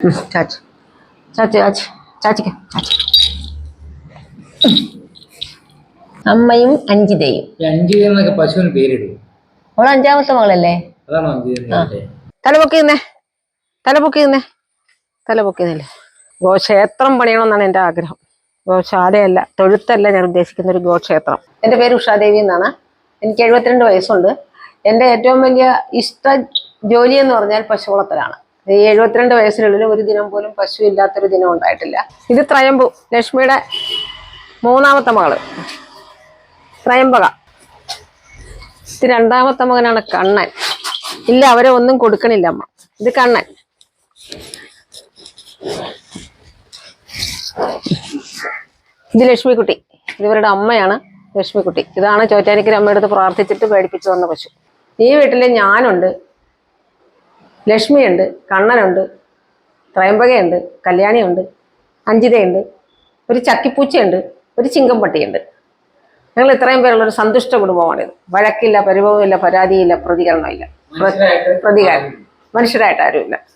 ചാച്ചി ചാച്ചി ചാച്ചി ചാച്ചിക്ക് ചാച്ചി അമ്മയും അഞ്ചിതയും। അവൾ എന്നൊക്കെ പശുവിന് പേരിടും। അവൾ അഞ്ചാമത്തെ മകളല്ലേ? അതാണ് തല പൊക്കി നിന്നേ. തല പൊക്കി നിന്നേ. തല പൊക്കി നിന്നില്ലേ ഗോക്ഷേത്രം പണിയണമെന്നാണ് എന്റെ ആഗ്രഹം. ഗോശാലയല്ല തൊഴുത്തല്ല ഞാൻ ഉദ്ദേശിക്കുന്ന ഒരു ഗോക്ഷേത്രം. എന്റെ പേര് ഉഷാദേവി എന്നാണ്. എനിക്ക് എഴുപത്തിരണ്ട് വയസ്സുണ്ട്. എന്റെ ഏറ്റവും വലിയ ഇഷ്ട ജോലി എന്ന് പറഞ്ഞാൽ പശു വളർത്തലാണ് എഴുപത്തിരണ്ട് വയസ്സിനുള്ളിൽ ഒരു ദിനം പോലും പശു ഇല്ലാത്തൊരു ദിനം ഉണ്ടായിട്ടില്ല. ഇത് ത്രയംബു ലക്ഷ്മിയുടെ മൂന്നാമത്തെ മകൾ. ത്രയംബക. ഇത് രണ്ടാമത്തെ മകനാണ് കണ്ണൻ. ഇല്ല അവരെ ഒന്നും കൊടുക്കണില്ല അമ്മ. ഇത് കണ്ണൻ. ഇത് ലക്ഷ്മിക്കുട്ടി. ഇവരുടെ അമ്മയാണ് ലക്ഷ്മിക്കുട്ടി. ഇതാണ് ചോറ്റാനിക്കര അമ്മയുടെ അടുത്ത് പ്രാർത്ഥിച്ചിട്ട് പേടിപ്പിച്ചു വന്ന പശു. ഈ വീട്ടിൽ ഞാനുണ്ട്. ലക്ഷ്മിയുണ്ട് കണ്ണനുണ്ട് ത്രയംബകയുണ്ട് കല്യാണിയുണ്ട് അഞ്ജിതയുണ്ട് ഒരു ചക്കിപ്പൂച്ചയുണ്ട് ഒരു ചിങ്കംപട്ടിയുണ്ട് ഞങ്ങൾ ഇത്രയും പേരുള്ള ഒരു സന്തുഷ്ട കുടുംബമാണിത്. വഴക്കില്ല പരിഭവമില്ല പരാതിയില്ല പ്രതികരണമില്ല. പ്രതികാരം. മനുഷ്യരായിട്ട് ആരുമില്ല.